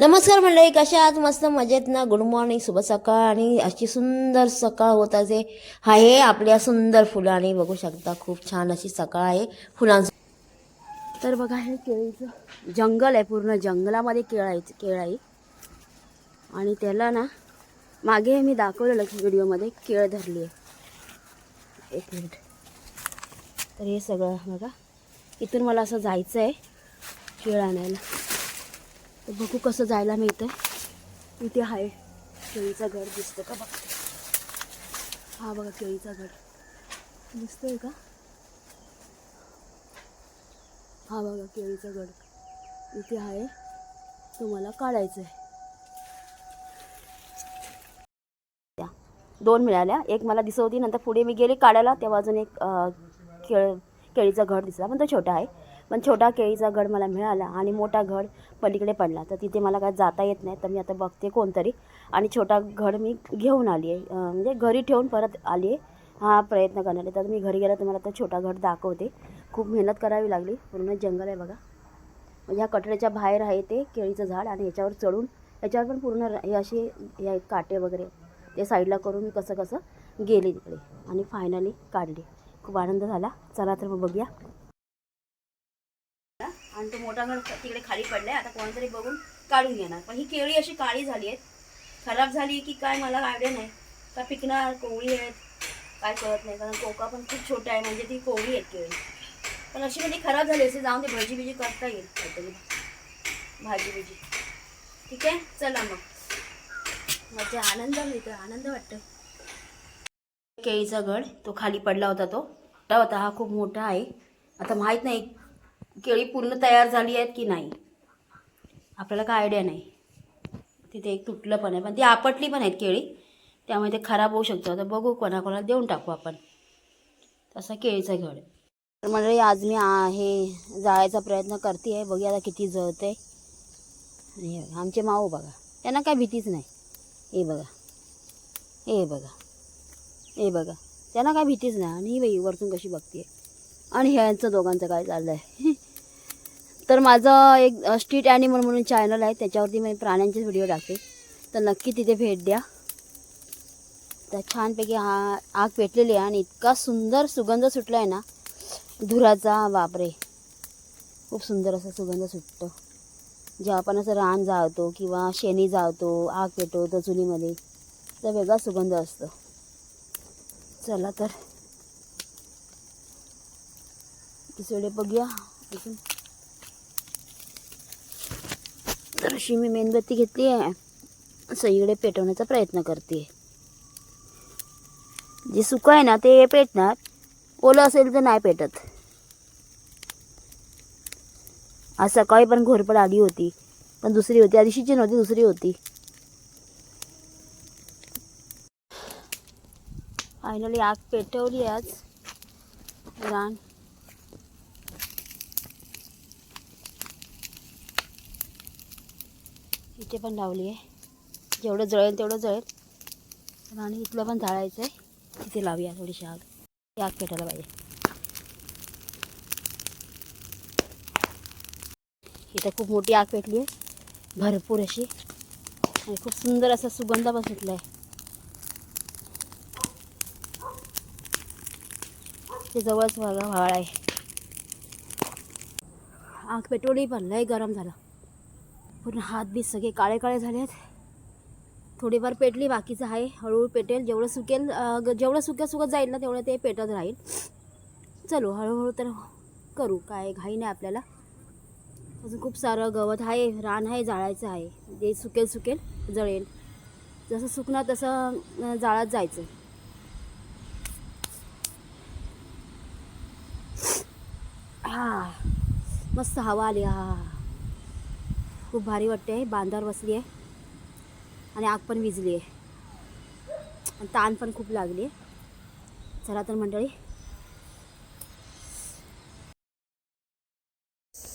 नमस्कार मंडळी कशा आहात? मस्त मजेत ना? गुड मॉर्निंग शुभ सकाळ आणि अशी सुंदर सकाळ होत असे. आहे आपल्या सुंदर फुलांनी बघू शकता. खूप छान अशी सकाळ आहे. फुलांचं तर बघा हे केळीचं जंगल आहे पूर्ण. जंगलामध्ये केळ आहे केळ आहे. आणि त्याला ना मागे मी दाखवलेलं व्हिडिओमध्ये केळ धरली आहे. एक मिनिट. तर हे सगळं बघा. इथून मला असं जायचं आहे केळ आणायला. तर बघू कसं जायला मिळतं इथे आहे. केळीचा घर दिसतं का बघ हा बघा केळीचा घर. दिसतोय का? हा बघा केळीचा गड इथे आहे. तो मला काढायचा आहे त्या दोन मिळाल्या. एक मला दिसत होती नंतर पुढे मी गेले काढायला तेव्हा अजून एक केळ केळीचा घड दिसला. पण तो छोटा आहे. पण छोटा केळीचा घड मला मिळाला आणि मोठा घड पलीकडे पडला. तर तिथे मला काय जाता येत नाही. तर मी आता बघते कोणतरी. आणि छोटा घड मी घेऊन आली आहे. म्हणजे घरी ठेवून परत आली आहे. हा प्रयत्न करणार आहे. तर मी घरी गेला तुम्हाला आता छोटा घड दाखवते. खूप मेहनत करावी लागली. पूर्ण जंगल आहे बघा. म्हणजे ह्या कटड्याच्या बाहेर आहे ते केळीचं झाड आणि याच्यावर चढून याच्यावर पण पूर्ण र- हे असे हे आहेत काटे वगैरे. ते साईडला करून मी कसं कसं गेले तिकडे. आणि फायनली काढली. खूप आनंद झाला. चला तर मग बघूया. आणि तो मोठा घर तिकडे खाली पडलाय. आता कोणतरी बघून काढून घेणार. पण ही केळी अशी काळी झाली आहेत. खराब झाली की काय मला आयडिया नाही. का पिकणार कोवळी आहेत काय कळत नाही. कारण कोका पण खूप छोटा आहे म्हणजे ती कोवळी आहेत केळी. पण अशी म्हणजे खराब झाली असे जाऊन ते भजी बिजी करता येईल काहीतरी. भाजी बिजी ठीक आहे? चला मग. मजा आनंद मिळतो आनंद वाटतो. केळीचा गड तो खाली पडला होता तो. मोठा होता हा खूप मोठा आहे. आता माहीत नाही केळी पूर्ण तयार झाली आहेत की नाही. आपल्याला काय आयडिया नाही. तिथे एक तुटलं पण आहे पण ती आपटली पण आहेत केळी. त्यामुळे ते खराब होऊ शकतं. तर बघू कोणाकोणाला देऊन टाकू आपण. तसा केळीचा गड तर मंडळी आज मी हे जाळायचा प्रयत्न करते आहे बघूया आता किती जळते आहे आणि बघा, आमचे माऊ बघा. त्यांना काय भीतीच नाही. हे बघा. हे बघा. हे बघा त्यांना काय भीतीच नाही. आणि ही बाई वरतून कशी बघते आणि ह्यांचं दोघांचं काय चाललं आहे तर माझं एक स्ट्रीट ॲनिमल म्हणून चॅनल आहे. त्याच्यावरती मी प्राण्यांचेच व्हिडिओ टाकते. तर नक्की तिथे भेट द्या. तर छानपैकी हा आग पेटलेली आहे आणि इतका सुंदर सुगंध सुटला आहे ना. धुराचा बापरे. खूप सुंदर असा सुगंध सुटतो. जेव्हा आपण असं रान जाळतो किंवा शेणी जाळतो आग पेटवतो चुलीमध्ये तर वेगळा सुगंध असतो. चला तर. तिसरे बघूया. अजून. तर अशी मी मेणबत्ती घेतली आहे. सगळीकडे पेटवण्याचा प्रयत्न करते. जे सुकं आहे ना ते पेटणार. ओलं असेल तर नाही पेटत. आज सकाळी पण घोरपड आली होती. पण दुसरी होती. आधीशीची नव्हती दुसरी होती. फायनली आग पेटवली आज. रान. इथे पण लावली आहे. जेवढं जळेल तेवढं जळेल. आणि इथलं पण जाळायचं आहे. तिथे लावूया थोडीशी आग. ती आग पेटायला पाहिजे. इथं खूप मोठी आग पेटली आहे. भरपूर अशी. आणि खूप सुंदर असा सुगंध पण आहे ते जवळच बघा व्हाळ आहे. आग पेट्रोलही पण लय गरम झालं. पूर्ण हात बी सगळे काळे काळे झाले आहेत थोडीफार पेटली बाकीचं आहे. हळूहळू पेटेल. जेवढं सुकेल जेवढं सुक्या सुकत जाईल ना तेवढं ते पेटत राहील. चलो हळूहळू तर करू. काय घाई नाही आपल्याला. अजून खूप सारं गवत आहे रान आहे जाळायचं आहे. जे सुकेल सुकेल जळेल. जसं सुकणार तसं जाळत जायचं हा मस्त हवा आली. हा खूप भारी वाटते. आहे बांधावर बसली आहे. आणि आग पण विजली आहे. आणि ताण पण खूप लागली आहे. चला तर मंडळी.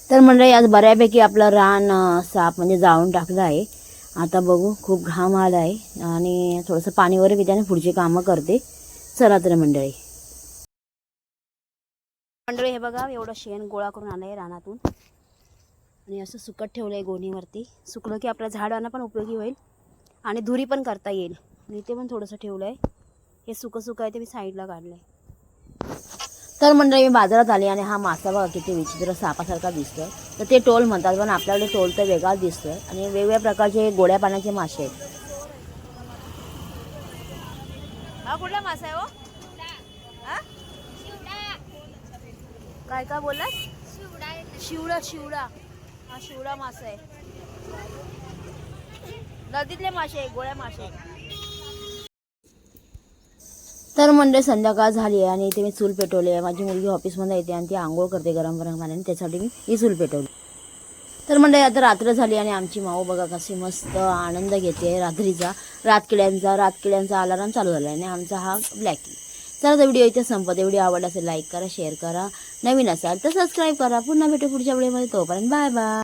तर मंडळी आज बऱ्यापैकी आपलं रान साप साफ म्हणजे जाळून टाकलं आहे. आता बघू खूप घाम आला आहे आणि थोडंसं पाणी वगैरे पिते पुढची कामं करते. चला तर मंडळी. मंडळी हे बघा एवढं शेण गोळा करून आलं आहे रानातून. आणि असं सुकत ठेवलं आहे गोणीवरती. सुकलं की आपल्या झाडांना पण उपयोगी होईल आणि धुरी पण करता येईल. आणि ते पण थोडंसं ठेवलं आहे हे सुकं सुकं आहे ते मी साईडला काढलं आहे तर मंडळी मी बाजारात आली आणि हा मासा बघा किती विचित्र सापासारखा दिसतोय. तर ते टोल म्हणतात पण आपल्याकडे टोल तर वेगळाच दिसतोय. आणि वेगवेगळ्या प्रकारचे गोड्या पाण्याचे मासे आहेत. हा कुठला मासा आहे हो? काय काय बोलला शिवडा शिवडा हा शिवडा मासा आहे. नदीतले मासे आहे गोळ्या मासे तर म्हणजे संध्याकाळ झाली आहे आणि इथे मी चूल पेटवली आहे. माझी मुलगी ऑफिसमध्ये येते आणि ती आंघोळ करते गरम गरम पाण्याने. त्यासाठी मी ही चूल पेटवली. तर म्हणजे आता रात्र झाली आणि आमची माऊ बघा कशी मस्त आनंद घेते रात्रीचा. रातकिड्यांचा रातकिड्यांचा अलाराम चालू झाला आणि आमचा हा ब्लॅकी चला तर व्हिडिओ इथे संपत. व्हिडिओ आवडला असेल लाईक करा शेअर करा. नवीन असाल तर सबस्क्राईब करा. पुन्हा भेटू पुढच्या व्हिडिओमध्ये. तोपर्यंत बाय बाय